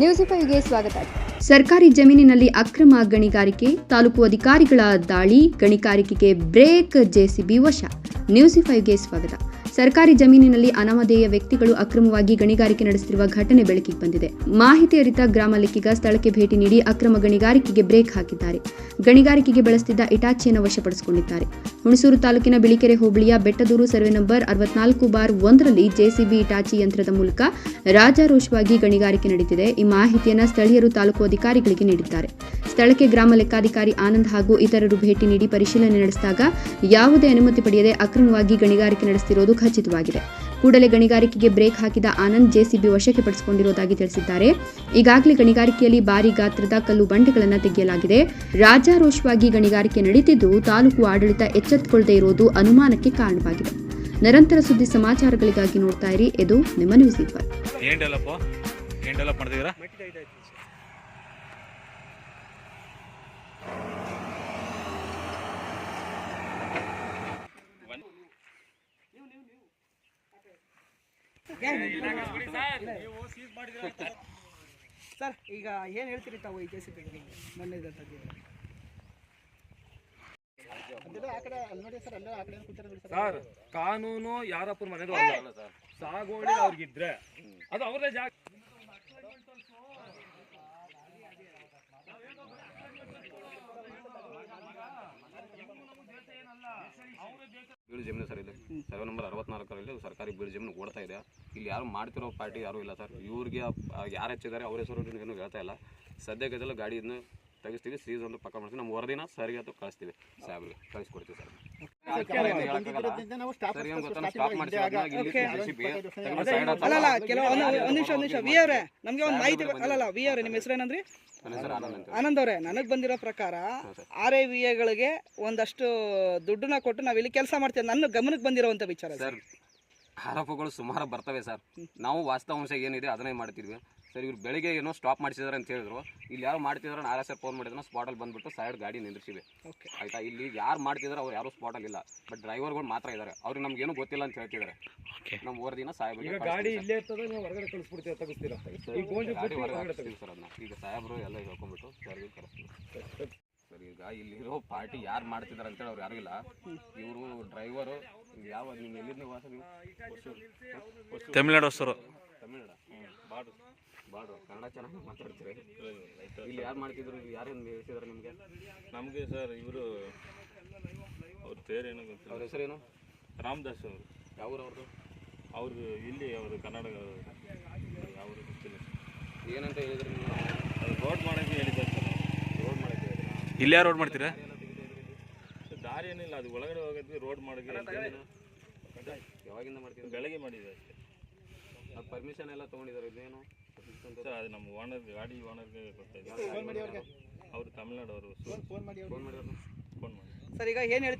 News ಫೈವ್ಗೆ ಸ್ವಾಗತ. ಸರ್ಕಾರಿ ಜಮೀನಿನಲ್ಲಿ ಅಕ್ರಮ ಗಣಿಗಾರಿಕೆ, ತಾಲೂಕು ಅಧಿಕಾರಿಗಳ ದಾಳಿ, ಗಣಿಗಾರಿಕೆಗೆ ಬ್ರೇಕ್ ಜೆಸಿಬಿ ವಶ. ನ್ಯೂಸ್ ಫೈವ್ಗೆ ಸ್ವಾಗತ. ಸರ್ಕಾರಿ ಜಮೀನಿನಲ್ಲಿ ಅನಾಮಧೇಯ ವ್ಯಕ್ತಿಗಳು ಅಕ್ರಮವಾಗಿ ಗಣಿಗಾರಿಕೆ ನಡೆಸುತ್ತಿರುವ ಘಟನೆ ಬೆಳಕಿಗೆ ಬಂದಿದೆ. ಮಾಹಿತಿ ಅರಿತ ಗ್ರಾಮ ಲೆಕ್ಕಿಗ ಸ್ಥಳಕ್ಕೆ ಭೇಟಿ ನೀಡಿ ಅಕ್ರಮ ಗಣಿಗಾರಿಕೆಗೆ ಬ್ರೇಕ್ ಹಾಕಿದ್ದಾರೆ. ಗಣಿಗಾರಿಕೆಗೆ ಬಳಸುತ್ತಿದ್ದ ಇಟಾಚಿಯನ್ನು ವಶಪಡಿಸಿಕೊಂಡಿದ್ದಾರೆ. ಹುಣಸೂರು ತಾಲೂಕಿನ ಬಿಳಿಕೆರೆ ಹೋಬಳಿಯ ಬೆಟ್ಟದೂರು ಸರ್ವೆ ನಂಬರ್ ಅರವತ್ನಾಲ್ಕು ಬಾರ್ ಒಂದರಲ್ಲಿ ಜೆಸಿಬಿ ಇಟಾಚಿ ಯಂತ್ರದ ಮೂಲಕ ರಾಜಾರೋಷವಾಗಿ ಗಣಿಗಾರಿಕೆ ನಡೆದಿದೆ ಈ ಮಾಹಿತಿಯನ್ನು ಸ್ಥಳೀಯರು ತಾಲೂಕು ಅಧಿಕಾರಿಗಳಿಗೆ ನೀಡಿದ್ದಾರೆ. ಸ್ಥಳಕ್ಕೆ ಗ್ರಾಮ ಲೆಕ್ಕಾಧಿಕಾರಿ ಆನಂದ್ ಹಾಗೂ ಇತರರು ಭೇಟಿ ನೀಡಿ ಪರಿಶೀಲನೆ ನಡೆಸಿದಾಗ ಯಾವುದೇ ಅನುಮತಿ ಪಡೆಯದೆ ಅಕ್ರಮವಾಗಿ ಗಣಿಗಾರಿಕೆ ನಡೆಸುತ್ತಿರುವುದು ಖಚಿತವಾಗಿದೆ ಕೂಡಲೇ ಗಣಿಗಾರಿಕೆಗೆ ಬ್ರೇಕ್ ಹಾಕಿದ ಆನಂದ್ ಜೆಸಿಬಿ ವಶಕ್ಕೆ ಪಡಿಸಿಕೊಂಡಿರುವುದಾಗಿ ತಿಳಿಸಿದ್ದಾರೆ. ಈಗಾಗಲೇ ಗಣಿಗಾರಿಕೆಯಲ್ಲಿ ಭಾರಿ ಗಾತ್ರದ ಕಲ್ಲು ಬಂಡೆಗಳನ್ನು ತೆಗೆಯಲಾಗಿದೆ. ರಾಜಾರೋಷವಾಗಿ ಗಣಿಗಾರಿಕೆ ನಡೀತಿದ್ದು ತಾಲೂಕು ಆಡಳಿತ ಎಚ್ಚೆತ್ತುಕೊಳ್ಳದೇ ಇರುವುದು ಅನುಮಾನಕ್ಕೆ ಕಾರಣವಾಗಿದೆ. ನಿರಂತರ ಸುದ್ದಿ ಸಮಾಚಾರಗಳಿಗಾಗಿ ನೋಡ್ತಾ ಇರಿ. ಇದು ನಿಮ್ಮ ನ್ಯೂಸ್ ಪೇಪರ್ ಏನ್ ಡೆವಲಪ್ ಮಾಡ್ತಿದ್ದೀರಾ ಸರ್. ಈಗ ಏನು ಹೇಳ್ತೀರಿ ತಾವು ಈ ಜೆ ಸಿ ಮೊನ್ನೆ ಸರ್ ಕಾನೂನು ಯಾರಪ್ಪನ ಮನೆದು ಅಲ್ಲ ಸರ್ ಸಾಗುವಳಿ ಅವ್ರಿಗಿದ್ರೆ. ಅದು ಅವ್ರದೇ ಜಾಗ. ಬೀಳು ಜಮೀನು ಸರ್ ಇದೆ ಸರ್ವೆ ನಂಬರ್ ಅರವತ್ನಾಲ್ಕರಲ್ಲಿ ಸರ್ಕಾರಿ ಬೀಳು ಜಮೀನು ಓಡ್ತಾ ಇದೆ. ಇಲ್ಲಿ ಯಾರು ಮಾಡ್ತಿರೋ ಪಾರ್ಟಿ ಯಾರೂ ಇಲ್ಲ ಸರ್. ಇವ್ರಿಗೆ ಯಾರು ಹೆಚ್ಚಿದ್ದಾರೆ ಅವ್ರ ಹೆಸರು ಏನು ಹೇಳ್ತಾ ಇಲ್ಲ. ಸದ್ಯಕ್ಕೆ ಇದೆಲ್ಲ ಗಾಡಿಯನ್ನು ತೆಗಿಸ್ತೀವಿ ಸೀಸ್ ಒಂದು ಪಕ್ಕ ಮಾಡ್ತೀವಿ ನಮ್ಮ ವರದಿನ ಸರಿಯಾದ ಕಳಿಸ್ತೀವಿ. ಸಾಹೇಬ್ರಿಗೆ ಕಳಿಸ್ಕೊಡ್ತೀವಿ ಸರ್. ಸರ್ ಏನು ಗೊತ್ತಾ ಸ್ಟಾಪ್ ಮಾಡಿಸಿ ಅಲ್ಲಲ್ಲ ಕೆಲವು ಒಂದು ನಿಮಿಷ ಒಂದು ನಿಮಿಷ. ವಿ ಅವರೇ ನಮಗೆ ಒಂದು ಮಾಹಿತಿ ಅಲ್ಲಲ್ಲ ವಿ ಅವ್ರೆ ನಿಮ್ಮ ಹೆಸರು ಏನಂದ್ರಿ? ಸರ್ ಆನಂದ್ ಅವ್ರೆ ನನಗ್ ಬಂದಿರೋ ಪ್ರಕಾರ ಆರ್ ಐ ವಿ ಎಗಳಿಗೆ ಒಂದಷ್ಟು ದುಡ್ಡನ್ನ ಕೊಟ್ಟು ನಾವಿಲ್ಲಿ ಕೆಲಸ ಮಾಡ್ತೇವೆ. ನನ್ನ ಗಮನಕ್ಕೆ ಬಂದಿರೋಂತ ವಿಚಾರ ಸರ್ ಸರ್ ಆರೋಪಗಳು ಸುಮಾರು ಬರ್ತವೆ ಸರ್. ನಾವು ವಾಸ್ತವಾಂಶ ಏನಿದೆ ಅದನ್ನೇ ಮಾಡ್ತಿದ್ವಿ. ಸರ್ ಇವ್ರು ಬೆಳಿಗ್ಗೆ ಏನೋ ಸ್ಟಾಪ್ ಮಾಡಿಸಿದಾರೆ ಅಂತ ಹೇಳಿದ್ರು. ಇಲ್ಲಿ ಯಾರು ಮಾಡ್ತಿದಾರೆ ಆರ್ ಎಸ್ ಫೋನ್ ಮಾಡಿದ್ರೆ ಸ್ಪಾಟಲ್ಲಿ ಬಂದ್ಬಿಟ್ಟು ಸೈಡ್ ಗಾಡಿ ನಿಂದ್ರಿಸಿವಿ. ಓಕೆ ಆಯ್ತಾ? ಇಲ್ಲಿ ಯಾರು ಮಾಡ್ತಿದಾರೆ ಅವ್ರು ಯಾರು ಸ್ಪಾಟಲ್ಲಿ ಇಲ್ಲ. ಬಟ್ ಡ್ರೈವರ್ಗಳು ಮಾತ್ರ ಇದ್ದಾರೆ ಅವ್ರಿಗೆ ನಮ್ಗೇನು ಏನೂ ಗೊತ್ತಿಲ್ಲ ಅಂತ ಹೇಳ್ತಿದ್ದಾರೆ ನಮ್ಮ ವರದಿನ ದಿನ ಸಾಹೇಬ್ರಿಗೆ ಗಾಡಿ ಇಲ್ಲೇ ಇರ್ತದೆ ನೀವು ಹೊರಗಡೆ ಕಳಿಸ್ಬಿಡ್ತೀವಿ ತೆಗಿಸ್ತೀರಾ? ಗೋಂಡಿ ಹೊರಗಡೆ ಸರ್ ಅದನ್ನ. ಈಗ ಸಾಹೇಬರು ಎಲ್ಲ ಹೇಳ್ಕೊಂಡ್ಬಿಟ್ಟು ಸರ್ಗೆ ಕರೆಸ್ತೀವಿ ಸರ್ ಈಗ ಇಲ್ಲಿರೋ ಪಾರ್ಟಿ ಯಾರು ಮಾಡ್ತಿದ್ದಾರೆ ಅಂತೇಳಿ ಅವ್ರು ಯಾರು ಇಲ್ಲ. ಇವರು ಡ್ರೈವರು ಯಾವ ನೀವು ಎಲ್ಲಿಂದ ವಾಸ ನೀವು? ತಮಿಳ್ನಾಡು ಹೊಸರು. ತಮಿಳ್ನಾಡ? ಬಾಡು. ಬಾಡು. ಕನ್ನಡ ಚೆನ್ನಾಗಿ ಮಾತಾಡ್ತೀರಿ. ಇಲ್ಲಿ ಯಾರು ಮಾಡ್ತಿದ್ರು? ಯಾರೇನು ಹೇಳ್ತಿದ್ದಾರೆ ನಿಮಗೆ? ನಮಗೆ ಸರ್ ಇವರು ಅವ್ರ ಪೇರೇನು ಗೊತ್ತಿಲ್ಲ. ಅವ್ರ ಹೆಸರೇನು? ರಾಮದಾಸ್ ಅವರು. ಯಾವ ಅವ್ರದ್ದು ಅವ್ರದ್ದು ಇಲ್ಲಿ ಅವರು ಕನ್ನಡ ಯಾವ ಗೊತ್ತಿಲ್ಲ. ಏನಂತ ಹೇಳಿದ್ರು ರೋಡ್ ಮಾಡೋಕ್ಕೆ ಹೇಳಿದ್ದಾರೆ ಸರ್. ರೋಡ್ ಮಾಡಕ್ಕೆ ಹೇಳಿದ್ರಾ? ಇಲ್ಲಿ ಯಾರು ರೋಡ್ ಮಾಡ್ತೀರಾ? ದಾರಿ ಏನಿಲ್ಲ. ಅದು ಒಳಗಡೆ ಹೋಗೋದ್ವಿ ರೋಡ್ ಮಾಡೋಕ್ಕೆ. ಯಾವಾಗಿಂದ ಮಾಡ್ತೀವಿ ಬೆಳಗ್ಗೆ ಮಾಡಿದೆ ಅಷ್ಟೇ. ಅದು ಪರ್ಮಿಷನ್ ಎಲ್ಲ ತೊಗೊಂಡಿದ್ದಾರೆ ಇದೇನು? ಸರ್ ಅದು ನಮ್ಮ ಓನರ್ ಗಾಡಿ ಓನರ್ಗೆ ಗೊತ್ತಾಯ್ತು ಅವ್ರು ತಮಿಳ್ನಾಡು ಅವರು ಫೋನ್ ಮಾಡಿ ಫೋನ್ ಮಾಡಿ. ಸರ್ ಈಗ ಏನು ಹೇಳ್ತೀರಿ